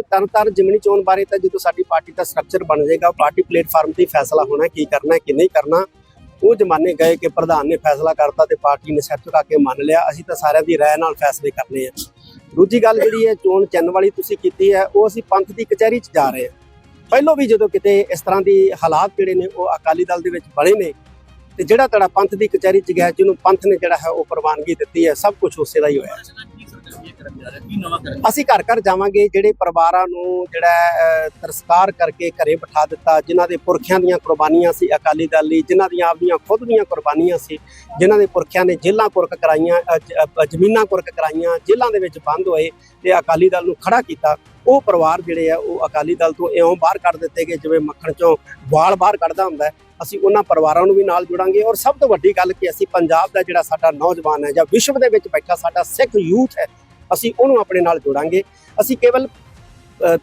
ਤਰਨ ਜਿਮਨੀ ਚੋਣ ਬਾਰੇ ਤਾਂ ਜਦੋਂ ਸਾਡੀ ਪਾਰਟੀ ਦਾ ਸਟਰਕਚਰ ਬਣ ਜਾਏਗਾ, ਪਾਰਟੀ ਪਲੇਟਫਾਰਮ ਤੇ ਫੈਸਲਾ ਹੋਣਾ ਕੀ ਕਰਨਾ ਹੈ ਨਹੀਂ ਕਰਨਾ, ਉਹ ਜ਼ਮਾਨੇ ਗਏ ਕਿ ਪ੍ਰਧਾਨ ਨੇ ਫੈਸਲਾ ਕਰਤਾ ਤੇ ਪਾਰਟੀ ਨੇ ਸਿਰ ਝੁਕਾ ਕੇ ਮੰਨ ਲਿਆ, ਅਸੀਂ ਤਾਂ ਸਾਰਿਆਂ ਦੀ ਰਾਏ ਨਾਲ ਫੈਸਲੇ ਕਰਨੇ ਆ। ਦੂਜੀ ਗੱਲ ਜਿਹੜੀ ਹੈ, ਚੋਣ ਚਿੰਨ ਵਾਲੀ ਤੁਸੀਂ ਕੀਤੀ ਹੈ, ਉਹ ਅਸੀਂ ਪੰਥ ਦੀ ਕਚਹਿਰੀ 'ਚ ਜਾ ਰਹੇ ਹਾਂ। ਪਹਿਲੋਂ ਵੀ ਜਦੋਂ ਕਿਤੇ ਇਸ ਤਰ੍ਹਾਂ ਦੀ ਹਾਲਾਤ ਜਿਹੜੇ ਨੇ, ਉਹ ਅਕਾਲੀ ਦਲ ਦੇ ਵਿੱਚ ਬਣੇ ਨੇ, ਤੇ ਜਿਹੜਾ ਤੜਾ ਪੰਥ ਦੀ ਕਚਹਿਰੀ 'ਚ ਗਿਆ, ਜਿਹਨੂੰ ਪੰਥ ਨੇ ਜਿਹੜਾ ਹੈ, ਉਹ ਪ੍ਰਵਾਨਗੀ ਦਿੱਤੀ ਹੈ, ਸਭ ਕੁਝ ਉਸੇ ਦਾ ਹੀ ਹੋਇਆ। ਅਸੀਂ ਘਰ ਘਰ ਜਾਵਾਂਗੇ, ਜਿਹੜੇ ਪਰਿਵਾਰਾਂ ਨੂੰ ਜਿਹੜਾ ਤਰਸਕਾਰ ਕਰਕੇ ਘਰੇ ਬਿਠਾ ਦਿੱਤਾ, ਜਿਨ੍ਹਾਂ ਦੇ ਪੁਰਖਿਆਂ ਦੀਆਂ ਕੁਰਬਾਨੀਆਂ ਸੀ ਅਕਾਲੀ ਦਲ ਲਈ, ਜਿਨ੍ਹਾਂ ਦੀਆਂ ਆਪਦੀਆਂ ਖੁਦ ਦੀਆਂ ਕੁਰਬਾਨੀਆਂ ਸੀ, ਜਿਨ੍ਹਾਂ ਦੇ ਪੁਰਖਿਆਂ ਨੇ ਜੇਲਾਂ ਕੁਰਕ ਕਰਾਈਆਂ ਜ਼ਮੀਨਾਂ ਕੁਰਕ ਕਰਾਈਆਂ ਜੇਲਾਂ ਦੇ ਵਿੱਚ ਬੰਦ ਹੋਏ ਤੇ ਅਕਾਲੀ ਦਲ ਨੂੰ ਖੜਾ ਕੀਤਾ। ਉਹ ਪਰਿਵਾਰ ਜਿਹੜੇ ਆ, ਉਹ ਅਕਾਲੀ ਦਲ ਤੋਂ ਇਉਂ ਬਾਹਰ ਕੱਢ ਦਿੱਤੇ ਗਏ, ਜਿਵੇਂ ਮੱਖਣ ਚੋਂ ਵਾਲ ਬਾਹਰ ਕੱਢਦਾ ਹੁੰਦਾ ਅਸੀਂ ਉਹਨਾਂ ਪਰਿਵਾਰਾਂ ਨੂੰ ਵੀ ਨਾਲ ਜੁੜਾਂਗੇ ਔਰ ਸਭ ਤੋਂ ਵੱਡੀ ਗੱਲ ਕਿ ਅਸੀਂ ਪੰਜਾਬ ਦਾ ਜਿਹੜਾ ਸਾਡਾ ਨੌਜਵਾਨ ਹੈ ਜਾਂ ਵਿਸ਼ਵ ਦੇ ਵਿੱਚ ਬੈਠਾ ਸਾਡਾ ਸਿੱਖ ਯੂਥ ਹੈ ਅਸੀਂ ਉਹਨੂੰ ਆਪਣੇ ਨਾਲ ਜੋੜਾਂਗੇ। ਅਸੀਂ ਕੇਵਲ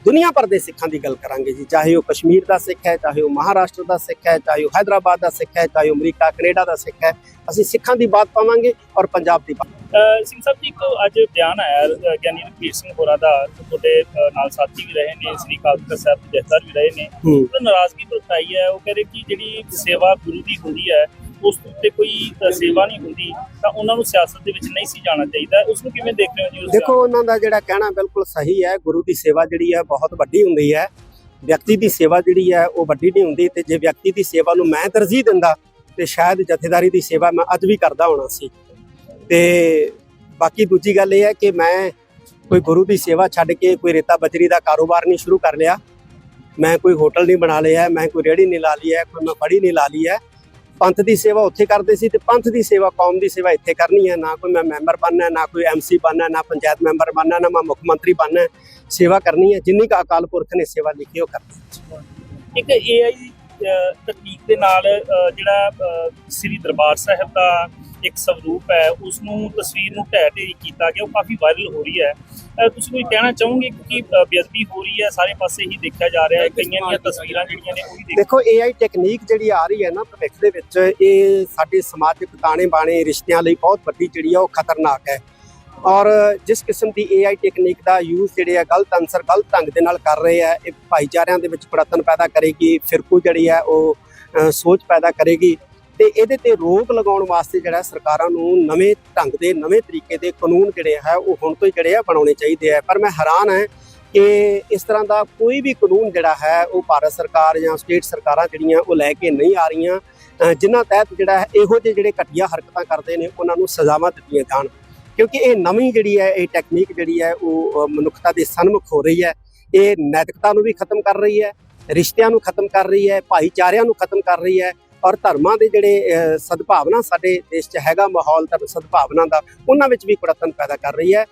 ਦੁਨੀਆ ਭਰ ਦੇ ਸਿੱਖਾਂ ਦੀ ਗੱਲ ਕਰਾਂਗੇ ਜੀ। ਚਾਹੇ ਉਹ ਕਸ਼ਮੀਰ ਦਾ ਸਿੱਖ ਹੈ ਚਾਹੇ ਉਹ ਮਹਾਰਾਸ਼ਟਰ ਦਾ ਸਿੱਖ ਹੈ ਚਾਹੇ ਉਹ ਹੈਦਰਾਬਾਦ ਦਾ ਸਿੱਖ ਹੈ ਚਾਹੇ ਉਹ ਅਮਰੀਕਾ ਕੈਨੇਡਾ ਦਾ ਸਿੱਖ ਹੈ। ਅਸੀਂ ਸਿੱਖਾਂ ਦੀ ਬਾਤ ਪਾਵਾਂਗੇ ਔਰ ਪੰਜਾਬ ਦੀ ਬਾਤ ਸਿੰਘ ਸਾਹਿਬ ਜੀ ਇੱਕ ਅੱਜ ਬਿਆਨ ਆਇਆ ਗਿਆਨੀ ਰਣਵੀਰ ਸਿੰਘ ਹੋਰਾਂ ਦਾ ਤੁਹਾਡੇ ਨਾਲ ਸਾਥੀ ਵੀ ਰਹੇ ਨੇ ਸ੍ਰੀ ਤਖਤ ਸਾਹਿਬ ਦੇ ਜਥੇਦਾਰ ਵੀ ਰਹੇ ਨੇ। ਉਹ ਨਾਰਾਜ਼ਗੀ ਪ੍ਰਗਟਾਈ ਹੈ। ਉਹ ਕਹਿੰਦੇ ਕਿ ਜਿਹੜੀ ਸੇਵਾ ਗੁਰੂ ਦੀ ਹੁੰਦੀ ਹੈ ਉਸ ਤੋਂ ਉੱਤੇ ਕੋਈ ਸੇਵਾ ਨਹੀਂ ਹੁੰਦੀ ਤਾਂ ਉਹਨਾਂ ਨੂੰ ਸਿਆਸਤ ਦੇ ਵਿੱਚ ਨਹੀਂ ਸੀ ਜਾਣਾ ਚਾਹੀਦਾ। ਉਸ ਨੂੰ ਕਿਵੇਂ ਦੇਖ ਰਹੇ ਹੋ ਜੀ ਦੇਖੋ ਉਹਨਾਂ ਦਾ ਜਿਹੜਾ ਕਹਿਣਾ ਬਿਲਕੁਲ ਸਹੀ ਹੈ ਗੁਰੂ ਦੀ ਸੇਵਾ ਜਿਹੜੀ ਹੈ ਬਹੁਤ ਵੱਡੀ ਹੁੰਦੀ ਹੈ। ਵਿਅਕਤੀ ਦੀ ਸੇਵਾ ਜਿਹੜੀ ਹੈ ਉਹ ਵੱਡੀ ਨਹੀਂ ਹੁੰਦੀ ਤੇ ਜੇ ਵਿਅਕਤੀ ਦੀ ਸੇਵਾ ਨੂੰ ਮੈਂ ਤਰਜੀਹ ਦਿੰਦਾ ਤੇ ਸ਼ਾਇਦ ਜਥੇਦਾਰੀ ਦੀ ਸੇਵਾ ਮੈਂ ਅੱਜ ਵੀ ਕਰਦਾ ਹੋਣਾ ਸੀ। ਤੇ ਬਾਕੀ ਦੂਜੀ ਗੱਲ ਇਹ ਹੈ ਕਿ ਮੈਂ ਕੋਈ ਗੁਰੂ ਦੀ ਸੇਵਾ ਛੱਡ ਕੇ ਕੋਈ ਰੇਤਾ ਬਜਰੀ ਦਾ ਕਾਰੋਬਾਰ ਨਹੀਂ ਸ਼ੁਰੂ ਕਰ ਲਿਆ। ਮੈਂ ਕੋਈ ਹੋਟਲ ਨਹੀਂ ਬਣਾ ਲਿਆ ਮੈਂ ਕੋਈ ਰੇੜੀ ਨਹੀਂ ਲਾ ਲਈ ਹੈ ਕੋਈ ਮੈਂ ਫੜੀ ਨਹੀਂ ਲਾ ਲਈ ਹੈ। ਪੰਥ ਦੀ ਸੇਵਾ ਉੱਥੇ ਕਰਦੇ ਸੀ ਤੇ ਪੰਥ ਦੀ ਸੇਵਾ ਕੌਮ ਦੀ ਸੇਵਾ ਇੱਥੇ ਕਰਨੀ ਹੈ। ਨਾ ਕੋਈ ਮੈਂ ਮੈਂਬਰ ਬਣਨਾ, ਨਾ ਕੋਈ ਐਮਸੀ ਬਣਨਾ, ਨਾ ਪੰਚਾਇਤ ਮੈਂਬਰ ਬਣਨਾ, ਨਾ ਮੈਂ ਮੁੱਖ ਮੰਤਰੀ ਬਣਨਾ। ਸੇਵਾ ਕਰਨੀ ਹੈ। ਜਿੰਨੀ ਕੁ ਅਕਾਲ ਪੁਰਖ ਨੇ ਸੇਵਾ ਲਿਖੀ, ਉਹ ਕਰਨੀ ਹੈ। ਇੱਕ ਏਆਈ ਤਕਨੀਕ ਦੇ ਨਾਲ ਜਿਹੜਾ ਸ੍ਰੀ ਦਰਬਾਰ ਸਾਹਿਬ ਦਾ ਇੱਕ ਸਵਰੂਪ ਹੈ ਉਸ ਨੂੰ ਤਸਵੀਰ ਨੂੰ ਢਹਿ ਢੇਰੀ ਕੀਤਾ ਗਿਆ ਉਹ ਕਾਫੀ ਵਾਇਰਲ ਹੋ ਰਹੀ ਹੈ। ਤੁਸੀਂ ਕੋਈ ਕਹਿਣਾ ਚਾਹੋਗੇ ਕਿ ਬੇਅਦਬੀ ਹੋ ਰਹੀ ਹੈ ਸਾਰੇ ਪਾਸੇ ਹੀ ਦੇਖਿਆ ਜਾ ਰਿਹਾ ਹੈ ਕਈਆਂ ਦੀਆਂ ਤਸਵੀਰਾਂ ਜਿਹੜੀਆਂ ਨੇ ਉਹ ਵੀ ਦੇਖ AI ਟੈਕਨੀਕ ਜਿਹੜੀ ਆ ਰਹੀ ਹੈ ਨਾ ਭਵਿੱਖ ਦੇ ਵਿੱਚ ਇਹ ਸਾਡੇ ਸਮਾਜਿਕ ਤਾਣੇ ਬਾਣੇ ਰਿਸ਼ਤਿਆਂ ਲਈ ਬਹੁਤ ਵੱਡੀ ਜਿਹੜੀ ਆ ਉਹ ਖਤਰਨਾਕ ਹੈ। ਔਰ ਜਿਸ ਕਿਸਮ ਦੀ AI ਟੈਕਨੀਕ ਦਾ ਯੂਜ਼ ਜਿਹੜੇ ਆ ਗਲਤ ਅਨਸਰ ਗਲਤ ਢੰਗ ਦੇ ਨਾਲ ਕਰ ਰਹੇ ਆ ਇਹ ਭਾਈਚਾਰਿਆਂ ਦੇ ਵਿੱਚ ਪੜਤਨ ਪੈਦਾ ਕਰੇਗੀ ਫਿਰਕੂ ਜਿਹੜੀ ਹੈ ਉਹ ਸੋਚ ਪੈਦਾ ਕਰੇਗੀ। ਤੇ ਇਹਦੇ ਤੇ ਰੋਕ ਲਗਾਉਣ ਵਾਸਤੇ ਜਿਹੜਾ ਸਰਕਾਰਾਂ ਨੂੰ ਨਵੇਂ ਢੰਗ ਦੇ ਨਵੇਂ ਤਰੀਕੇ ਦੇ ਕਾਨੂੰਨ ਜਿਹੜੇ ਹੈ ਉਹ ਹੁਣ ਤੋਂ ਹੀ ਜਿਹੜੇ ਆ ਬਣਾਉਣੇ ਚਾਹੀਦੇ ਆ। ਪਰ ਮੈਂ ਹੈਰਾਨ ਹਾਂ ਕਿ ਇਸ ਤਰ੍ਹਾਂ ਦਾ ਕੋਈ ਵੀ ਕਾਨੂੰਨ ਜਿਹੜਾ ਹੈ ਉਹ ਭਾਰਤ ਸਰਕਾਰ ਜਾਂ ਸਟੇਟ ਸਰਕਾਰਾਂ ਜਿਹੜੀਆਂ ਉਹ ਲੈ ਕੇ ਨਹੀਂ ਆ ਰਹੀਆਂ। ਅ, ਜਿਨ੍ਹਾਂ ਤਹਿਤ ਜਿਹੜਾ ਹੈ ਇਹੋ ਜਿਹੇ ਜਿਹੜੇ ਘਟੀਆ ਹਰਕਤਾਂ ਕਰਦੇ ਨੇ ਉਹਨਾਂ ਨੂੰ ਸਜ਼ਾਵਾਂ ਦਿੱਤੀਆਂ ਜਾਣ। ਕਿਉਂਕਿ ਇਹ ਨਵੀਂ ਜਿਹੜੀ ਹੈ ਇਹ ਟੈਕਨੀਕ ਜਿਹੜੀ ਹੈ ਉਹ ਮਨੁੱਖਤਾ ਦੇ ਸਨਮੁਖ ਹੋ ਰਹੀ ਹੈ। ਇਹ ਨੈਤਿਕਤਾ ਨੂੰ ਵੀ ਖਤਮ ਕਰ ਰਹੀ ਹੈ ਰਿਸ਼ਤਿਆਂ ਨੂੰ ਖਤਮ ਕਰ ਰਹੀ ਹੈ ਭਾਈਚਾਰਿਆਂ ਨੂੰ ਖਤਮ ਕਰ ਰਹੀ ਹੈ। ਔਰ ਧਰਮਾਂ ਦੇ ਜਿਹੜੇ ਸਦਭਾਵਨਾ ਸਾਡੇ ਦੇਸ਼ 'ਚ ਹੈਗਾ, ਮਾਹੌਲ ਤਾਂ ਸਦਭਾਵਨਾ ਦਾ, ਉਹਨਾਂ ਵਿੱਚ ਵੀ ਕੁੜਤਨ ਪੈਦਾ ਕਰ ਰਹੀ ਹੈ।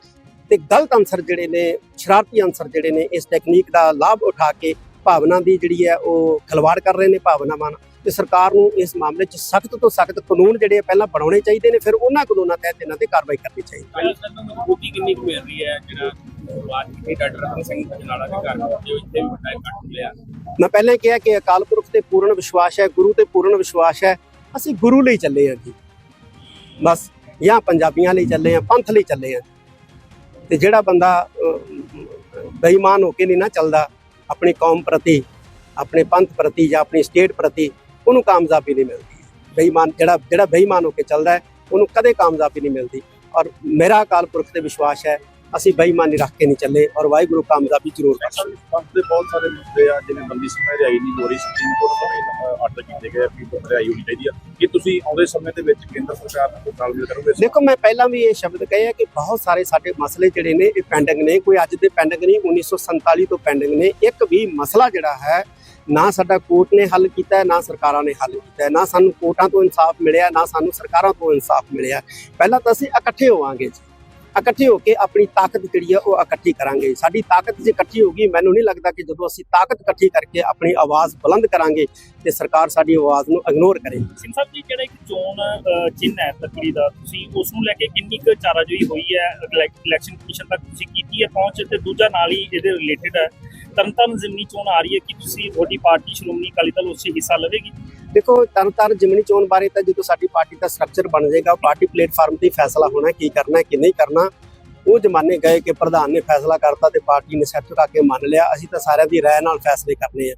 ਤੇ ਗਲਤ ਅਨਸਰ ਜਿਹੜੇ ਨੇ, ਸ਼ਰਾਰਤੀ ਅਨਸਰ ਜਿਹੜੇ ਨੇ, ਇਸ ਟੈਕਨੀਕ ਦਾ ਲਾਭ ਉਠਾ ਕੇ ਭਾਵਨਾ ਦੀ ਜਿਹੜੀ ਹੈ, ਉਹ ਖਿਲਵਾੜ ਕਰ ਰਹੇ ਨੇ ਭਾਵਨਾਵਾਂ ਤੇ ਸਰਕਾਰ ਨੂੰ ਇਸ ਮਾਮਲੇ 'ਚ ਸਖਤ ਤੋਂ ਸਖਤ ਕਾਨੂੰਨ ਜਿਹੜੇ ਪਹਿਲਾਂ ਬਣਾਉਣੇ ਚਾਹੀਦੇ ਨੇ, ਫਿਰ ਉਹਨਾਂ ਕਾਨੂੰਨਾਂ ਤਹਿਤ ਇਹਨਾਂ ਤੇ ਕਾਰਵਾਈ ਕਰਨੀ ਚਾਹੀਦੀ ਹੈ। ਮਜ਼ਬੂਤੀ ਕਿੰਨੀ ਮਿਲ ਰਹੀ ਹੈ? ਜਿਹੜਾ ਬਾਤ ਕੀਤੀ ਡਾਕਟਰ ਰਤਨ ਸਿੰਘ ਜਨਾਲਾ ਦੇ ਘਰ ਜੋ ਇੱਥੇ ਵੀ ਵੱਡਾ ਇਕੱਠ ਮਿਲਿਆ ਮੈਂ ਪਹਿਲਾਂ ਕਿਹਾ ਕਿ ਅਕਾਲ ਪੁਰਖ ਤੇ ਪੂਰਨ ਵਿਸ਼ਵਾਸ ਹੈ, ਗੁਰੂ ਤੇ ਪੂਰਨ ਵਿਸ਼ਵਾਸ ਹੈ, ਅਸੀਂ ਗੁਰੂ ਲਈ ਚੱਲੇ ਹਾਂ ਜੀ। ਬਸ, ਜਾਂ ਪੰਜਾਬੀਆਂ ਲਈ ਚੱਲੇ ਹਾਂ, ਪੰਥ ਲਈ ਚੱਲੇ ਹਾਂ। ਤੇ ਜਿਹੜਾ ਬੰਦਾ ਬੇਈਮਾਨ ਹੋ ਕੇ ਨਹੀਂ ਨਾ ਚੱਲਦਾ, ਆਪਣੀ ਕੌਮ ਪ੍ਰਤੀ, ਆਪਣੇ ਪੰਥ ਪ੍ਰਤੀ ਜਾਂ ਆਪਣੀ ਸਟੇਟ ਪ੍ਰਤੀ, ਉਹਨੂੰ ਕਾਮਯਾਬੀ ਨਹੀਂ ਮਿਲਦੀ। ਬੇਈਮਾਨ, ਜਿਹੜਾ ਜਿਹੜਾ ਬੇਈਮਾਨ ਹੋ ਕੇ ਚੱਲਦਾ ਹੈ, ਉਹਨੂੰ ਕਦੇ ਕਾਮਯਾਬੀ ਨਹੀਂ ਮਿਲਦੀ। ਔਰ ਮੇਰਾ ਅਕਾਲ ਪੁਰਖ ਤੇ ਵਿਸ਼ਵਾਸ ਹੈ ਅਸੀਂ ਬੇਈਮਾਨੀ ਰੱਖ ਕੇ ਨਹੀਂ ਚੱਲੇ ਔਰ ਵਾਹਿਗੁਰੂ ਕਾਮਯਾਬੀ ਜ਼ਰੂਰ ਪੰਥ ਦੇ ਬਹੁਤ ਸਾਰੇ ਮੁੱਦੇ ਆ ਜਿਵੇਂ ਬੰਦੀ ਸਿੰਘ ਰਿਹਾਈ ਨਹੀਂ ਹੋ ਰਹੀ ਸੁਪਰੀਮ ਕੋਰਟ ਤੋਂ ਆਰਡਰ ਕੀਤੇ ਗਏ ਕਿ ਰਿਹਾਈ ਹੋਣੀ ਚਾਹੀਦੀ ਆ। ਕੀ ਤੁਸੀਂ ਆਉਂਦੇ ਸਮੇਂ ਦੇ ਵਿੱਚ ਕੇਂਦਰ ਸਰਕਾਰ ਨਾਲ ਤਾਲਮੇਲ ਕਰੋਗੇ ਦੇਖੋ ਮੈਂ ਪਹਿਲਾਂ ਵੀ ਇਹ ਸ਼ਬਦ ਕਹੇ ਆ ਕਿ ਬਹੁਤ ਸਾਰੇ ਸਾਡੇ ਮਸਲੇ ਜਿਹੜੇ ਨੇ ਇਹ ਪੈਂਡਿੰਗ ਨੇ ਕੋਈ ਅੱਜ ਦੇ ਪੈਂਡਿੰਗ ਨਹੀਂ 1947 ਤੋਂ ਪੈਂਡਿੰਗ ਨੇ। ਇੱਕ ਵੀ ਮਸਲਾ ਜਿਹੜਾ ਹੈ ਨਾ ਸਾਡਾ ਕੋਰਟ ਨੇ ਹੱਲ ਕੀਤਾ ਨਾ ਸਰਕਾਰਾਂ ਨੇ ਹੱਲ ਕੀਤਾ ਨਾ ਸਾਨੂੰ ਕੋਰਟਾਂ ਤੋਂ ਇਨਸਾਫ ਮਿਲਿਆ ਨਾ ਸਾਨੂੰ ਸਰਕਾਰਾਂ ਤੋਂ ਇਨਸਾਫ ਮਿਲਿਆ। ਪਹਿਲਾਂ ਤਾਂ ਅਸੀਂ ਇਕੱਠੇ ਹੋਵਾਂਗੇ ਇਕੱਠੇ ਹੋ ਕੇ ਆਪਣੀ ਤਾਕਤ ਜਿਹੜੀ ਆ ਉਹ ਇਕੱਠੀ ਕਰਾਂਗੇ। ਸਾਡੀ ਤਾਕਤ ਜੇ ਇਕੱਠੀ ਹੋ ਗਈ ਮੈਨੂੰ ਨਹੀਂ ਲੱਗਦਾ ਕਿ ਜਦੋਂ ਅਸੀਂ ਤਾਕਤ ਇਕੱਠੀ ਕਰਕੇ ਆਪਣੀ ਆਵਾਜ਼ ਬੁਲੰਦ ਕਰਾਂਗੇ ਤੇ ਸਰਕਾਰ ਸਾਡੀ ਆਵਾਜ਼ ਨੂੰ ਇਗਨੋਰ ਕਰੇਗੀ ਸਿੰਘ ਸਾਹਿਬ ਜੀ ਜਿਹੜਾ ਇੱਕ ਚੋਣ ਅਹ, ਚਿੰਨ੍ਹ ਹੈ ਤਕੜੀ ਦਾ ਤੁਸੀਂ ਉਸ ਨੂੰ ਲੈ ਕੇ ਕਿੰਨੀ ਕੁ ਚਾਰਾਜੋਈ ਹੋਈ ਹੈ? ਇਲੈਕਸ਼ਨ ਕਮਿਸ਼ਨ ਤੱਕ ਤੁਸੀਂ ਕੀਤੀ ਹੈ ਪਹੁੰਚ ਤੇ ਦੂਜਾ ਨਾਲ ਹੀ ਇਹਦੇ ਰਿਲੇਟਡ ਹੈ। ਤਰਨਤਾਰਨ ਜ਼ਿਮਨੀ ਚੋਣ ਆ ਰਹੀ ਹੈ ਕਿ ਤੁਸੀਂ ਤੁਹਾਡੀ ਪਾਰਟੀ ਸ਼੍ਰੋਮਣੀ ਅਕਾਲੀ ਦਲ ਉਸ 'ਚ ਹਿੱਸਾ ਲਵੇਗੀ? ਦੇਖੋ ਤਰਨ ਤਾਰਨ ਜਿਮਨੀ ਚੋਣ ਬਾਰੇ ਤਾਂ ਜਦੋਂ ਸਾਡੀ ਪਾਰਟੀ ਦਾ ਸਟਰਕਚਰ ਬਣ ਜਾਏਗਾ ਪਾਰਟੀ ਪਲੇਟਫਾਰਮ ਤੇ ਫੈਸਲਾ ਹੋਣਾ ਕੀ ਕਰਨਾ ਹੈ, ਕਿ ਨਹੀਂ ਕਰਨਾ। ਉਹ ਜ਼ਮਾਨੇ ਗਏ ਕਿ ਪ੍ਰਧਾਨ ਨੇ ਫੈਸਲਾ ਕਰਤਾ ਤੇ ਪਾਰਟੀ ਨੇ ਸਿਰ ਝੁਕਾ ਕੇ ਮੰਨ ਲਿਆ। ਅਸੀਂ ਤਾਂ ਸਾਰਿਆਂ ਦੀ ਰਾਏ ਨਾਲ ਫੈਸਲੇ ਕਰਨੇ ਆ।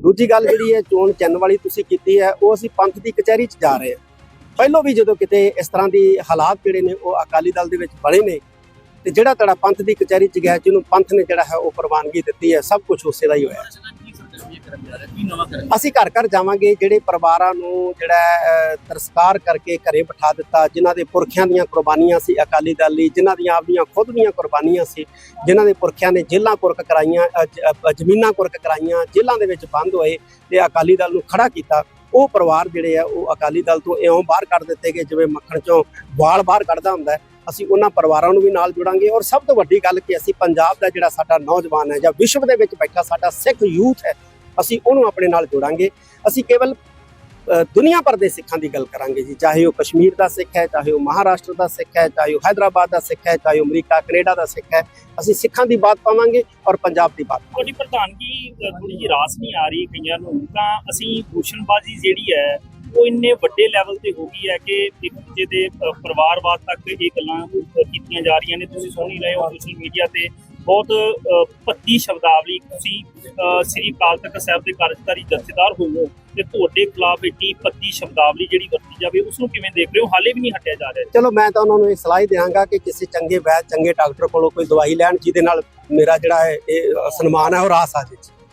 ਦੂਜੀ ਗੱਲ ਜਿਹੜੀ ਹੈ, ਚੋਣ ਚਿੰਨ੍ਹ ਵਾਲੀ ਤੁਸੀਂ ਕੀਤੀ ਹੈ, ਉਹ ਅਸੀਂ ਪੰਥ ਦੀ ਕਚਹਿਰੀ 'ਚ ਜਾ ਰਹੇ ਹਾਂ। ਪਹਿਲੋਂ ਵੀ ਜਦੋਂ ਕਿਤੇ ਇਸ ਤਰ੍ਹਾਂ ਦੀ ਹਾਲਾਤ ਜਿਹੜੇ ਨੇ, ਉਹ ਅਕਾਲੀ ਦਲ ਦੇ ਵਿੱਚ ਬਣੇ ਨੇ, ਤੇ ਜਿਹੜਾ ਤੁਹਾਡਾ ਪੰਥ ਦੀ ਕਚਹਿਰੀ 'ਚ ਗਿਆ, ਜਿਹਨੂੰ ਪੰਥ ਨੇ ਜਿਹੜਾ ਹੈ, ਉਹ ਪ੍ਰਵਾਨਗੀ ਦਿੱਤੀ ਹੈ, ਸਭ ਕੁਝ ਉਸੇ ਦਾ ਹੀ ਹੋਇਆ। ਅਸੀਂ ਘਰ ਘਰ ਜਾਵਾਂਗੇ, ਜਿਹੜੇ ਪਰਿਵਾਰਾਂ ਨੂੰ ਜਿਹੜਾ ਤਰਸਕਾਰ ਕਰਕੇ ਘਰੇ ਬਿਠਾ ਦਿੱਤਾ, ਜਿਨ੍ਹਾਂ ਦੇ ਪੁਰਖਿਆਂ ਦੀਆਂ ਕੁਰਬਾਨੀਆਂ ਸੀ, ਅਕਾਲੀ ਦਲ ਲਈ, ਜਿਨ੍ਹਾਂ ਦੀਆਂ ਆਪਦੀਆਂ ਖੁਦ ਦੀਆਂ ਕੁਰਬਾਨੀਆਂ ਸੀ, ਜਿਨ੍ਹਾਂ ਦੇ ਪੁਰਖਿਆਂ ਨੇ ਜੇਲ੍ਹਾਂ ਕੁਰਕ ਕਰਾਈਆਂ ਜ਼ਮੀਨਾਂ ਕੁਰਕ ਕਰਾਈਆਂ, ਜੇਲ੍ਹਾਂ ਦੇ ਵਿੱਚ ਬੰਦ ਹੋਏ ਤੇ ਅਕਾਲੀ ਦਲ ਨੂੰ ਖੜਾ ਕੀਤਾ। ਉਹ ਪਰਿਵਾਰ ਜਿਹੜੇ ਆ, ਉਹ ਅਕਾਲੀ ਦਲ ਤੋਂ ਇਉਂ ਬਾਹਰ ਕੱਢ ਦਿੱਤੇ ਗਏ, ਜਿਵੇਂ ਮੱਖਣ ਚੋਂ ਵਾਲ ਬਾਹਰ ਕੱਢਦਾ ਹੁੰਦਾ ਅਸੀਂ ਉਹਨਾਂ ਪਰਿਵਾਰਾਂ ਨੂੰ ਵੀ ਨਾਲ ਜੁੜਾਂਗੇ ਔਰ ਸਭ ਤੋਂ ਵੱਡੀ ਗੱਲ ਕਿ ਅਸੀਂ ਪੰਜਾਬ ਦਾ ਜਿਹੜਾ ਸਾਡਾ ਨੌਜਵਾਨ ਹੈ ਜਾਂ ਵਿਸ਼ਵ ਦੇ ਵਿੱਚ ਬੈਠਾ ਸਾਡਾ ਸਿੱਖ ਯੂਥ ਹੈ ਅਸੀਂ ਉਹਨੂੰ ਆਪਣੇ ਨਾਲ ਜੋੜਾਂਗੇ। ਅਸੀਂ ਕੇਵਲ ਅ, ਦੁਨੀਆ ਭਰ ਦੇ ਸਿੱਖਾਂ ਦੀ ਗੱਲ ਕਰਾਂਗੇ ਜੀ। ਚਾਹੇ ਉਹ ਕਸ਼ਮੀਰ ਦਾ ਸਿੱਖ ਹੈ ਚਾਹੇ ਉਹ ਮਹਾਰਾਸ਼ਟਰ ਦਾ ਸਿੱਖ ਹੈ ਚਾਹੇ ਉਹ ਹੈਦਰਾਬਾਦ ਦਾ ਸਿੱਖ ਹੈ ਚਾਹੇ ਉਹ ਅਮਰੀਕਾ ਕੈਨੇਡਾ ਦਾ ਸਿੱਖ ਹੈ। ਅਸੀਂ ਸਿੱਖਾਂ ਦੀ ਬਾਤ ਪਾਵਾਂਗੇ ਔਰ ਪੰਜਾਬ ਦੀ ਬਾਤ ਤੁਹਾਡੀ ਪ੍ਰਧਾਨਗੀ ਅ, ਥੋੜੀ ਜਿਹੀ ਰਾਸ ਨਹੀਂ ਆ ਰਹੀ ਕਈਆਂ ਨੂੰ। ਤਾਂ ਅਸੀਂ ਭੂਸ਼ਣਬਾਜ਼ੀ ਜਿਹੜੀ ਹੈ ਉਹ ਇੰਨੇ ਵੱਡੇ ਲੈਵਲ ਤੇ ਹੋ ਗਈ ਹੈ ਕਿ ਇੱਕ ਦੂਜੇ ਦੇ ਪਰਿਵਾਰਵਾਦ ਤੱਕ ਇਹ ਗੱਲਾਂ ਕੀਤੀਆਂ ਜਾ ਰਹੀਆਂ ਨੇ। ਤੁਸੀਂ ਸੁਣ ਹੀ ਰਹੇ ਹੋ ਸੋਸ਼ਲ ਮੀਡੀਆ ਤੇ ਬਹੁਤ ਪੱਕੀ ਸ਼ਬਦਾਵਲੀ ਤੁਸੀਂ ਸ੍ਰੀ ਅਕਾਲ ਤਖਤ ਸਾਹਿਬ ਦੇ ਕਾਰਜਕਾਰੀ ਜਥੇਦਾਰ ਹੋਵੋ ਤੇ ਤੁਹਾਡੇ ਖਿਲਾਫ ਇੱਡੀ ਪੱਕੀ ਸ਼ਬਦਾਵਲੀ ਜਿਹੜੀ ਵਰਤੀ ਜਾਵੇ, ਉਸ ਨੂੰ ਕਿਵੇਂ ਦੇਖ ਰਹੇ ਹੋ? ਹਾਲੇ ਵੀ ਨਹੀਂ ਹਟਿਆ ਜਾ ਰਿਹਾ। ਚਲੋ, ਮੈਂ ਤਾਂ ਉਹਨਾਂ ਨੂੰ ਇਹ ਸਲਾਹ ਹੀ ਦਿਆਂਗਾ ਕਿ ਕਿਸੇ ਚੰਗੇ ਵੈਦ ਚੰਗੇ ਡਾਕਟਰ ਕੋਲੋਂ ਕੋਈ ਦਵਾਈ ਲੈਣ, ਜਿਹਦੇ ਨਾਲ ਮੇਰਾ ਜਿਹੜਾ ਹੈ ਇਹ ਸਨਮਾਨ ਹੈ ਉਹ ਰਾਸ ਆ ਜੇ